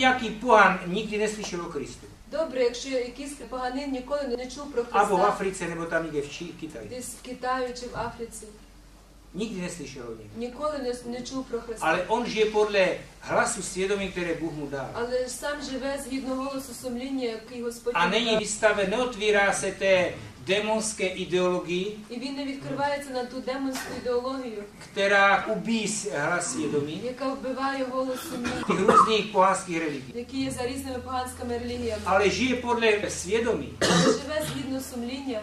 Jestli nějaký pohan nikdy neslyšel o Kristu, Добре, якщо якийсь поганин ніколи не чув про abo v Христа Africe, nebo tam někde v Čí- десь в Китаї чи в Африці, nikdy neslyšel o něm. ніколи не, не чув про Христа. Ale on žije podle hlasu svědomí, které Bůh mu dal. Але сам живе згідно голосу сумління, який Господь A йому není дав. vystaven, neotvírá se démonské ideologii, І він не відкривається на ту демонську ідеологію, ubíjí s- hlas яка вбиває голос těch různých pohanských religií. які є за різними поганськими релігіями. Ale žije podle svědomí, Але живе згідно сумління,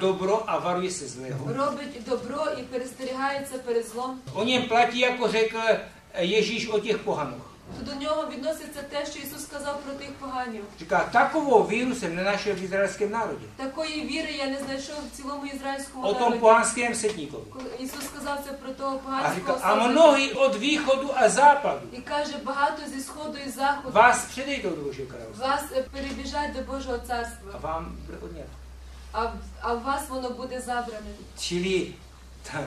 dobro a varuje se zlého. робить добро і перестерігається перед злом, O něm platí, jako řekl Ježíš o těch pohanoch. То до нього відноситься те, що Ісус сказав про тих поганів. Říká, takovou víru jsem nenašel v izraelském národě. Такої віри я не знайшов в цілому ізраїльському tom народі. setníkovi. Коли Ісус сказав це про того поганського a сотника. mnohý od východu a і каже, багато зі сходу і заходу vás předejdou do Božího království. вас е, перебіжать до Божого царства, vám bude odňat. а, в- а в вас воно буде забране. Ta,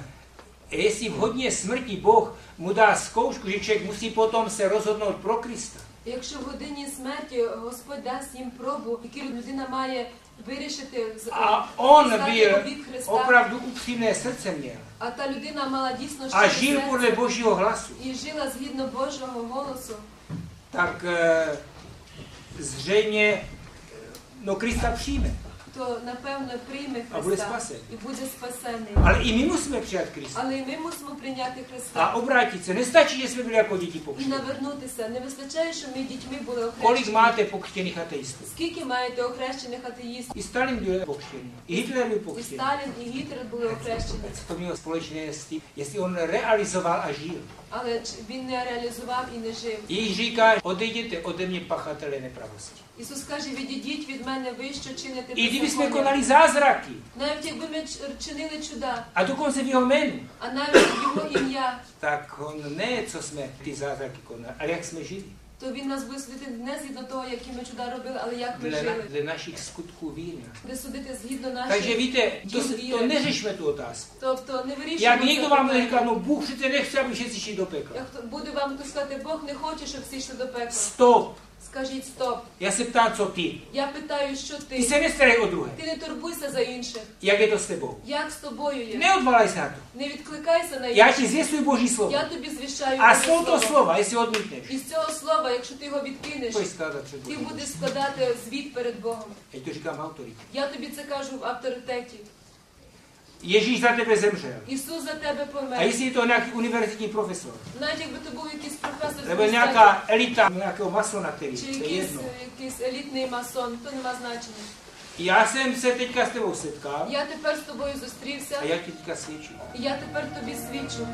jestli v hodně smrti Bůh mu dá zkoušku, že člověk musí potom se rozhodnout pro Krista, Якщо в годині смерті Господь дасть їм пробу, яку людина має вирішити з a on стати byl в Христа, opravdu upřímné srdce měl а та людина мала дійсно a щире žil серце podle Božího hlasu, і жила згідно Божого голосу, tak eh, zřejmě eh, no Krista přijme. То напевно прийме А буде Христа спасений. і буде спасений. Ale i my musíme přijat Krista. Але і ми мусимо прийняти Христа obrátit se. Nestačí, že jsme byli jako děti і pokřtění. навернутися. Не вистачає, що ми дітьми були Kolik охрещені. máte pokřtěných ateistů? Скільки маєте охрещених атеїстів? I Stalin byl pokřtěný, i Hitler byl І pokřtěný. Сталін, і Гітлер були охрещені. Společné s tím, jestli on realizoval a žil. Але ч- він не реалізував і не жив. Ježíš říká, odejděte ode mě pachatele nepravosti. Ісус каже, відійдіть від мене ви, що чините I kdyby jsme беззаконня. konali zázraky, Навіть якби ми ч- чинили чуда, a dokonce v jeho jménu, а навіть в його ім'я, tak on ne, co jsme ty zázraky konali, ale jak jsme žili. то він нас буде судити не згідно того, які ми чуда робили, але як ми Dle, na, жили. dle našich skutků víry. Буде судити zгідно Takže наших. víte, to, se- to neřešme tu otázku. Тобто не вирішуємо. Jak це někdo vám питання. říká, no Bůh přece nechce, aby všichni šli do pekla. Як хто- буде вам хто сказати, Бог не хоче, щоб всі йшли до пекла. Stop. Скажіть стоп. Se ptám, co ty. Я питаю, що Ty ти? se nestarej o druhé. Ти не турбуйся за інших. Jak je to s tebou? Як з тобою є? Se na to. Не відкликайся на інших. ti zvěstuji Boží slovo. Я тобі звіщаю jsou to слово. slova, jestli odmítneš. І з цього слова, якщо ти його відкинеш, ти будеш складати звіт перед Богом. Я тобі це кажу в авторитеті. Ježíš za tebe zemřel. Ісус за тебе A помер. jestli je to nějaký univerzitní profesor, Навіть якби ти був якийсь професор з nebo університету, nějaká elita, nějakého masona, který, чи to je якийсь, jedno. якийсь елітний масон, то нема значення. Já jsem se teďka s tebou setkal Я тепер з тобою зустрівся, a já ti teďka svědčím. і я тепер тобі свідчу.